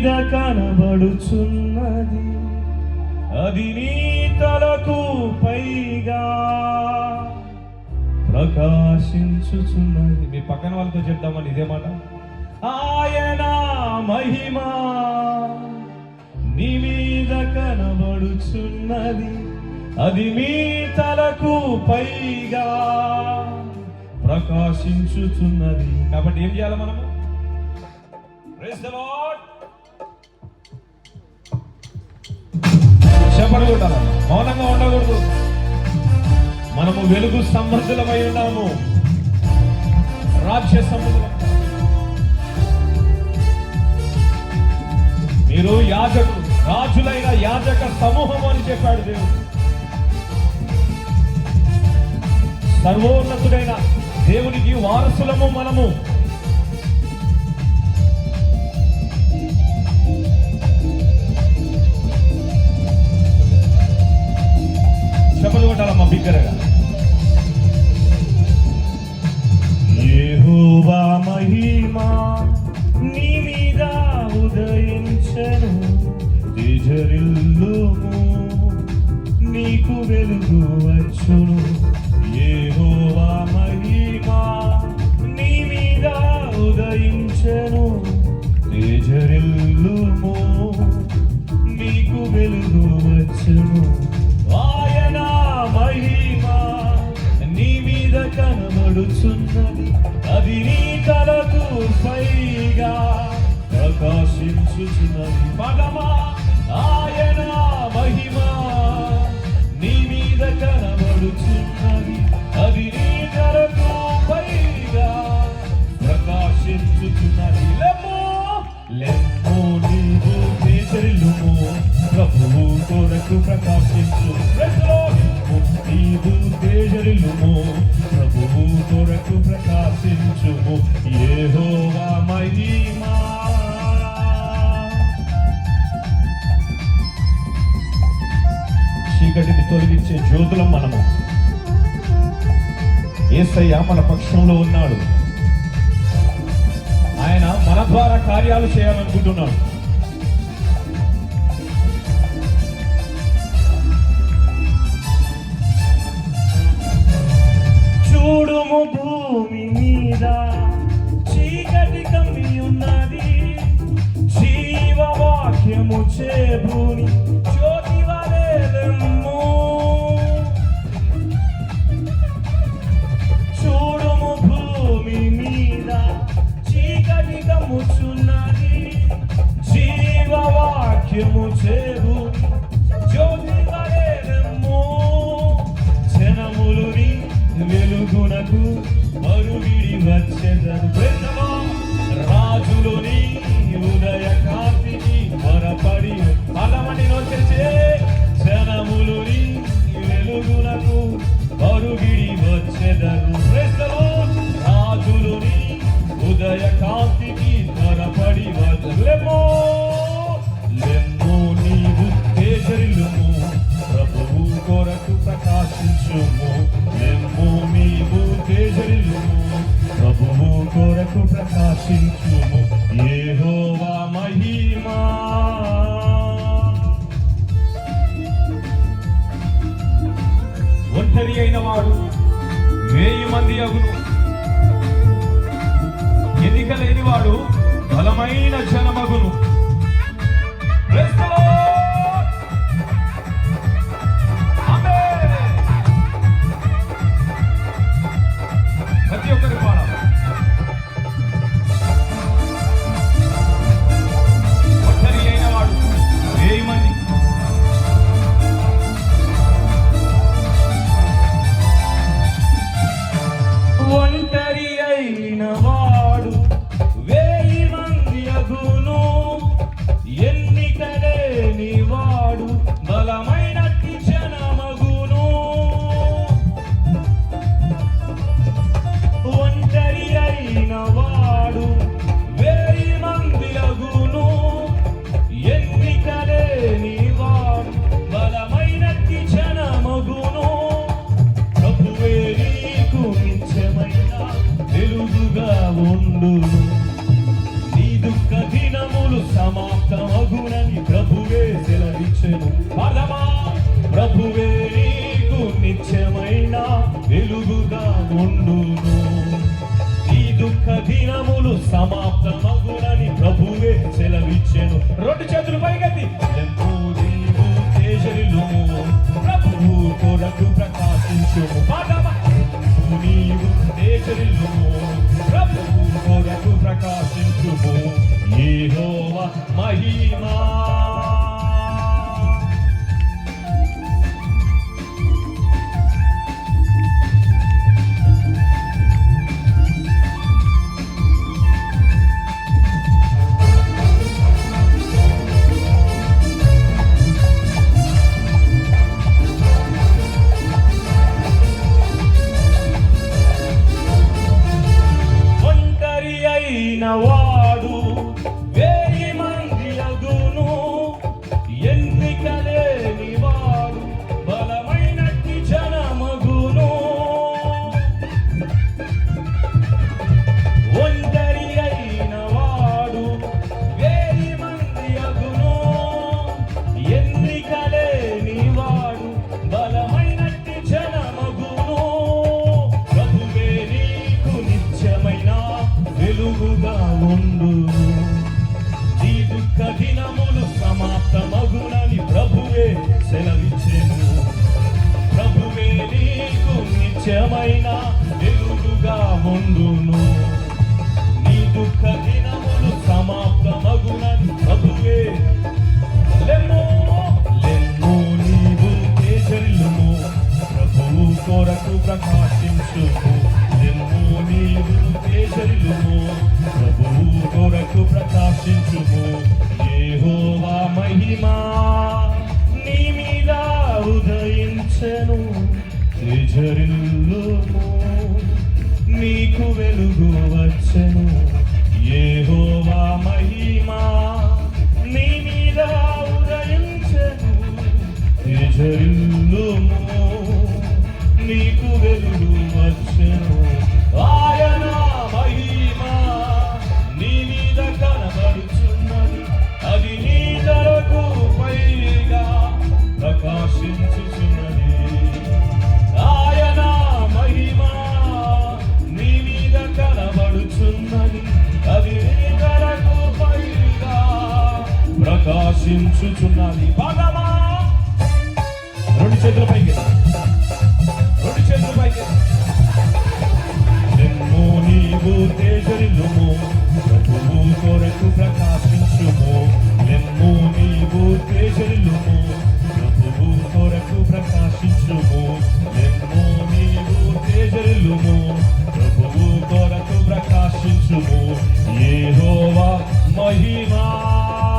మీద కనబడుచున్నది. అది నీ తలకు పైగా ప్రకాశించుచున్నది. మీ పక్కన వాళ్ళతో చెప్దామని ఇదే మాట. ఆయన మహిమ నీ మీద కనబడుచున్నది. అది మీ తలకు పైగా ప్రకాశించుచున్నది. కాబట్టి ఏం చేయాలి మనము? Praise the మౌనంగా ఉండకూడదు. మనము వెలుగు సంబంధులమై ఉన్నాము. రాజ్య సంబంధులం మీరు యాజకులు రాజులైన యాజక సమూహం అని చెప్పాడు దేవుడు. సర్వోన్నతుడైన దేవునికి వారసులము మనము. వచ్చును యెహోవా మహిమా నీ మీద ఉదయించెను. తేజరిల్లుము నీకు వెలుగు వచ్చును. ఆయన మహిమ నీ మీద కనబడుచున్నది. అది నీ తలకు పైగా ప్రకాశించుచున్నది. పదమా కొరకు ప్రకాశించు ప్రభువు కొరకు ప్రకాశించుము మహిమా చీకటిని తొలగించే జ్యోతులం మనము. ఏసయ్య మన పక్షంలో ఉన్నాడు. ఆయన మన ద్వారా కార్యాలు చేయాలనుకుంటున్నాడు. భూమి మీద చీకటి కమ్మి ఉన్నది. జీవవాక్యము చేభూని జ్యోతి వలెలెమ్ము. చూడుము భూమి మీద చీకటి కమ్ముచున్నది. జీవవాక్యము చే that shit that ప్రకాశించుము. ఏహోవా మహిమా. ఒంటరి అయిన వాడు వేయి మంది అగును ఎన్నిక లేని వాడు బలమైన జనమ Yeah. నిత్యమైన వెలుగుగా ఉండును. నీ దుఃఖ దినములు సమాప్తమగునని ప్రభువే. లెమ్ము లెమ్ము నీవు తేజరిల్లుము ప్రభువు కొరకు ప్రకాశించు లెమ్ము నీవు తేజరిల్లుము ప్రభువు కొరకు ప్రకాశించుము. ఏహోవా మహిమా నీ మీద ఉదయించెను. తేజరిల్లుము నీకు వెలుగు వచ్చెను. యెహోవా మహిమా నీ మీద ఉదయించెను తేజరిల్లుము నీకు వెలుగు చించుచున్నది బాగా రెండు చేతుల పైకి. రెండు చేతుల పైకి. నిన్ను నీవు తేజరిల్లుము ప్రభువు కొరకు ప్రకాశించుము. నిన్ను నీవు తేజరిల్లుము ప్రభువు కొరకు ప్రకాశించుము. నిన్ను నీవు తేజరిల్లుము ప్రభువు కొరకు ప్రకాశించుము. ఏహోవా మహిమా.